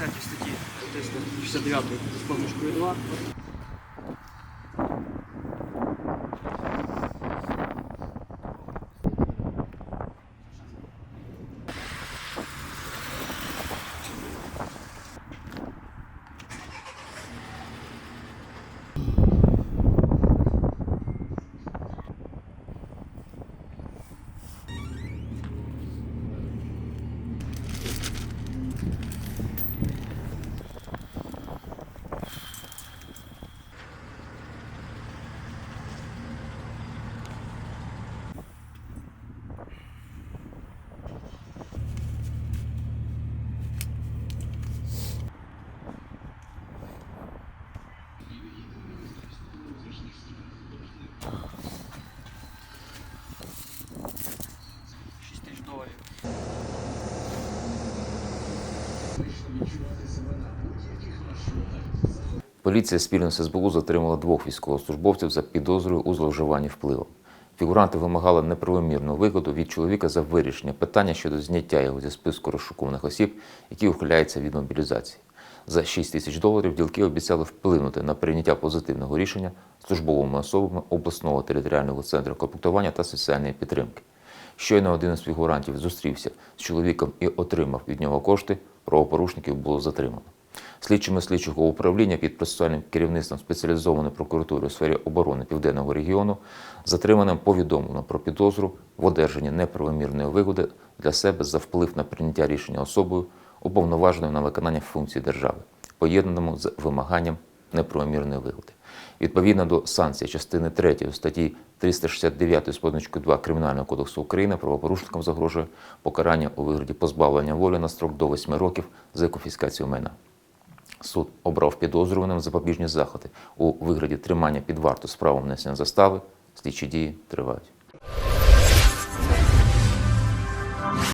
3 статті 369 з позначкою 2 Поліція спільно з СБУ затримала двох військовослужбовців за підозрою у зловживанні впливом. Фігуранти вимагали неправомірну вигоду від чоловіка за вирішення питання щодо зняття його зі списку розшукуваних осіб, які ухиляються від мобілізації. За 6 тисяч доларів ділки обіцяли вплинути на прийняття позитивного рішення службовими особами обласного територіального центру комплектування та соціальної підтримки. Щойно один із фігурантів зустрівся з чоловіком і отримав від нього кошти, правопорушників було затримано. Слідчими слідчого управління під процесуальним керівництвом спеціалізованої прокуратури у сфері оборони Південного регіону затриманим повідомлено про підозру в одержанні неправомірної вигоди для себе за вплив на прийняття рішення особою, уповноваженою на виконання функцій держави, поєднаному з вимаганням неправомірної вигоди. Відповідно до санкцій частини 3 статті 369 з позначкою 2 Кримінального кодексу України правопорушникам загрожує покарання у вигляді позбавлення волі на строк до 8 років за конфіскацію майна. Суд обрав підозрюваним запобіжні заходи у вигляді тримання під варту з внесення застави. Слідчі дії тривають.